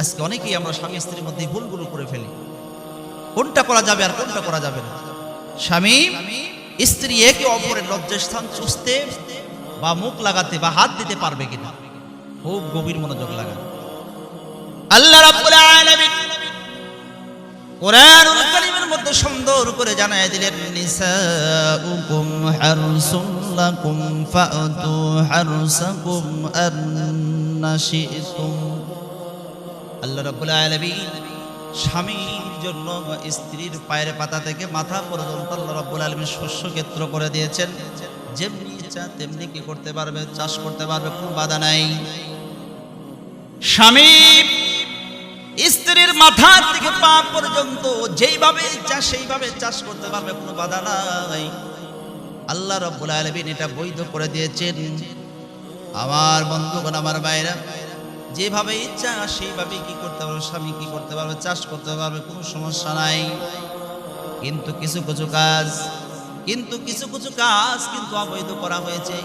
আজকে অনেকেই আমরা স্বামী স্ত্রীর মধ্যে ভুলগুলো করে ফেলি। কোনটা করা যাবে আর কোনটা করা যাবে না? স্বামী, স্ত্রী একে অপরের লজ্জাস্থান চুষতে বা মুখ লাগাতে বা হাত দিতে পারবে কিনা? খুব গভীর মনোযোগ লাগা আল্লাহ রাব্বুল আলামিন কোরআনুল কারীমের মধ্যে সুন্দর করে জানায় দিলেন, নিসাউকুম হারসুম লাকুম ফাতু হারসাকুম আন্না শি'তুম। আল্লাহ রাব্বুল আলামিন স্বামীর জন্য স্ত্রীর পায়ের পাতা থেকে মাথা পর্যন্ত আল্লাহ রাব্বুল আলামিন শস্য ক্ষেত্র করে দিয়েছেন। যেমনি ইচ্ছা তেমনি কি করতে পারবে, চাষ করতে পারবে, কোনো বাধা নাই। স্বামী স্ত্রীর মাথা থেকে পা পর্যন্ত যেইভাবে ইচ্ছা সেইভাবে চাষ করতে পারবে, কোনো বাধা নাই। আল্লাহ রাব্বুল আলামিন এটা বৈধ করে দিয়েছেন। আমার বন্ধুগণ, আমার ভাইরা যেভাবে ইচ্ছা, সেইভাবে কি করতে পারবে? স্বামী কি করতে পারবে? চাষ করতে পারবে? কোনো সমস্যা নাই। কিন্তু কিছু কিছু কাজ, কিন্তু কিছু কিছু কাজ কিন্তু অবৈধ করা হয়েছে।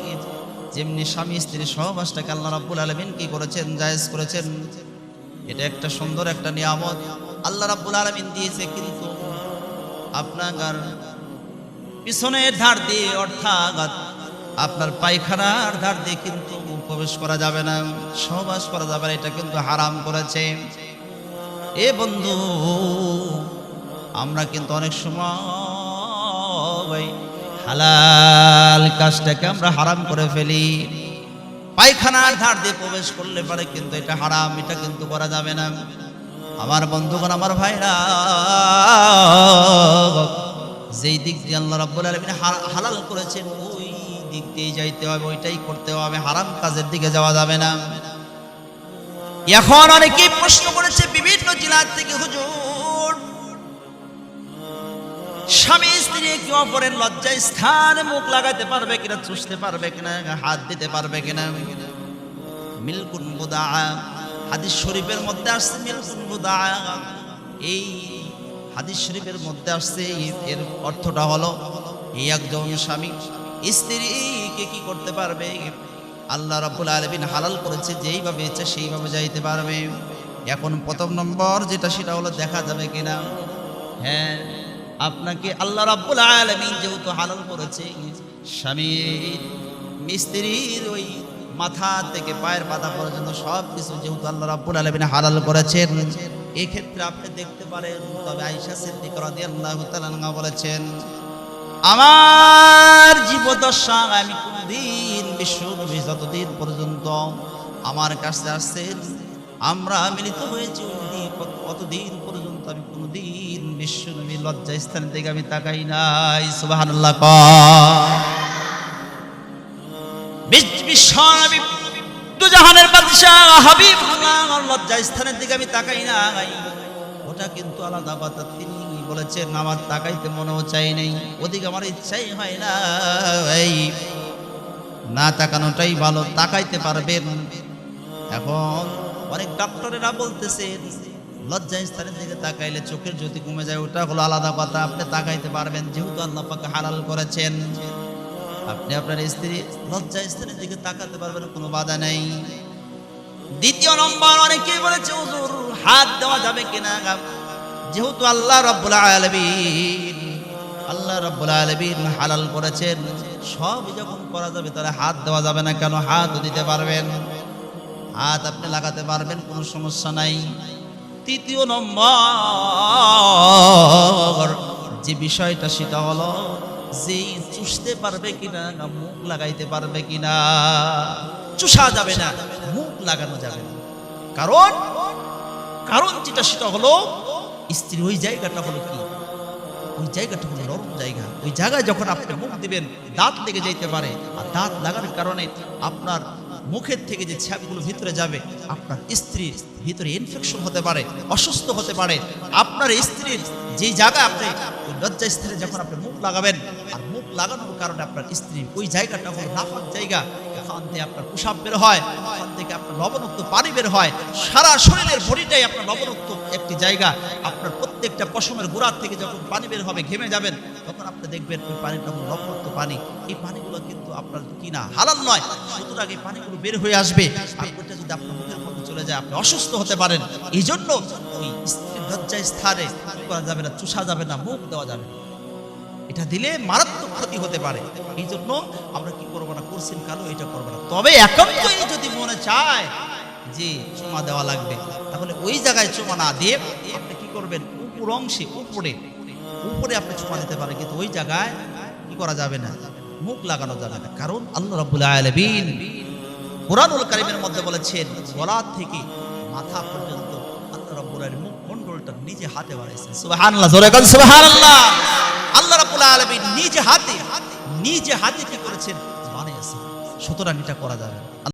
যেমনি স্বামী স্ত্রী সহবাসটাকে আল্লাহ রাব্বুল আলামিন কি করেছেন? জায়েজ করেছেন। এটা একটা সুন্দর একটা নিয়ামত। আল্লাহ রাব্বুল আলামিন দিয়েছে, কিন্তু আপনার পিছনের ধার দিয়ে অর্থাৎ আপনার পায়খানার ধার দিয়ে কিন্তু প্রবেশ করা যাবে না, সহবাস করা যাবে না, এটা কিন্তু হারাম করেছে। এ বন্ধু, আমরা কিন্তু অনেক সময় হালাল কাজটাকে আমরা হারাম করে ফেলি। পায়খানার ধার দিয়ে প্রবেশ করলে পারে কিন্তু এটা হারাম, এটা কিন্তু করা যাবে না। আমার বন্ধুগণ, আমার ভাইরা, যেই দিক দিয়ে আল্লাহ রাব্বুল আলামিন হালাল করেছেন ওই দিক দিয়ে যাইতে হবে, ওইটাই করতে হবে, হারাম কাজের দিকে যাওয়া যাবে না। এখন অনেকেই প্রশ্ন করেছে, বিভিন্ন জেলার থেকে হুজুর, স্বামী, স্ত্রী, একে অপরের লজ্জায় স্থানে, মুখ লাগাতে পারবে কিনা, চুষতে পারবে কিনা, হাত দিতে পারবে কিনা। মিলকুন বুদা হাদিস শরীফের মধ্যে আসছে মিলকুন বুদা এই হাদিস শরীফের মধ্যে আসছে, এর অর্থটা হলো, এই একজন স্বামী স্ত্রীকে কি করতে পারবে? আল্লাহ রাব্বুল আলামিন হালাল করেছে, যেইভাবে ইচ্ছা সেইভাবে যাইতে পারবে। এখন প্রথম নম্বর যেটা, সেটা হলো দেখা যাবে কিনা? হ্যাঁ আপনাকে আল্লাহ রাব্বুল আলামিন যেহেতু হালাল করেছে স্বামীর মিস্ত্রির ওই মাথা থেকে পায়ের পাতা পর্যন্ত সব কিছু যেহেতু আল্লাহ রাব্বুল আলামিন হালাল করেছেন এই ক্ষেত্রে আপনি দেখতে পারেন। তবে আয়েশা সিদ্দিক রাদিয়াল্লাহু তাআলা বলেছেন আমার জীবদশা আমি কোনদিন বিশ্ব নবী যতদিন পর্যন্ত আমার কাছে আসছেন আমরা মিলিত হয়েছি কত- কতদিন পর্যন্ত আমি কোনদিন বিশ্ব নবী লজ্জা স্থান থেকে আমি তাকাই নাই। সুবহানাল্লাহ বিশ্বনবী দুজাহানের বাদশাহ হাবিবুল্লাহ লজ্জা স্থানের দিকে আমি তাকাই নাই। ওটা কিন্তু আলাদা কথা, তিনি বলেছেন আমার তাকাইতে মনেও চাই নেই, ওদিকে আমার ইচ্ছাই হয় না, এই না তাকানোটাই ভালো, তাকাইতে পারবেন। এখন অনেক ডক্টরেরা বলতেছেন লজ্জা স্থানের দিকে তাকাইলে চোখের জ্যোতি কমে যায়, ওটা হলো আলাদা কথা, আপনি তাকাইতে পারবেন, যেহেতু আল্লাহ পাকে হালাল করেছেন। আপনি আপনার স্ত্রী লজ্জা স্থানের দিকে তাকাতে পারবেন, কোনো বাধা নেই। দ্বিতীয় নম্বর, অনেকেই বলেছে হাত দেওয়া যাবে কিনা? যেহেতু আল্লাহ রব্বুল আলামিন, আল্লাহ রব্বুল আলামিন হালাল করেছেন সব যখন করা যাবে তাহলে হাত দেওয়া যাবে না কেন? হাতও দিতে পারবেন। হাত আপনি লাগাতে পারবেন, কোনো সমস্যা নাই। তৃতীয় নম্বর যে বিষয়টা, সেটা হলো যে চুষতে পারবে কিনা না, মুখ লাগাইতে পারবে কিনা, চুষা যাবে না, মুখ লাগানো যাবে না। কারণ কারণ যেটা, সেটা হলো স্ত্রী, ওই জায়গাটা হলো কি? ওই জায়গাটা হলো নরম জায়গা। ওই জায়গায় যখন আপনি মুখ দিবেন, দাঁত লেগে যাইতে পারে। আর দাঁত লাগানোর কারণে আপনার মুখের থেকে যে ছ্যাপগুলো ভিতরে যাবে, আপনার স্ত্রীর ভিতরে ইনফেকশন হতে পারে, অসুস্থ হতে পারে। আপনার স্ত্রীর যে জায়গায় আপনি, ওই লজ্জা স্থানে যখন আপনি মুখ লাগাবেন, আর লাগানোর কারণে আপনার স্ত্রী ওই জায়গাটা হলো নাফাক জায়গা, ওখান থেকে আপনার পোশাক বের হয়, ওখান থেকে আপনার লবণাক্ত পানি বের হয়। সারা শরীরের বডিটাই আপনার লবণাক্ত একটি জায়গা। আপনার প্রত্যেকটা পশমের গোড়ার থেকে যখন পানি বের হবে, ঘেমে যাবেন, তখন আপনি দেখবেন ওই পানিটা হলো লবণাক্ত পানি। এই পানিগুলো কিন্তু আপনার কি না হালাল নয়, সুতরাং এই পানিগুলো বের হয়ে আসবে। আর যদি আপনার মুখের মধ্যে চলে যায়, আপনি অসুস্থ হতে পারেন। এই জন্য ওই স্ত্রীর লজ্জা স্থানে করা যাবে না, চুষা যাবে না, মুখ দেওয়া যাবে না। এটা দিলে মারাত্মক ক্ষতি হতে পারে। এই জন্য আমরা কি করব না? করছেন কালো এটা করব না। তবে একান্তই যদি মনে চায় যে চুমা দেওয়া লাগবে, তাহলে ওই জায়গায় চুমা না দিয়ে আপনি কি করবেন? উপর অংশে, উপরে উপরে আপনি চুমা দিতে পারেন, কিন্তু ওই জায়গায় কি করা যাবে না? মুখ লাগানো যাবে না। কারণ আল্লাহ রাব্বুল আলামিন কোরআনুল কারিমের মধ্যে বলেছেন, গলা থেকে মাথা পর্যন্ত আল্লাহ আলামিন মুখ মণ্ডলটা নিজে হাতে বাড়াইছেন। সুবহানাল্লাহ, জোরে আল্লাহ রাব্বুল আলমী নিজে হাতে নিজে হাতে কি করেছেন বানিয়েছেন সুতরাং এটা করা যাবে।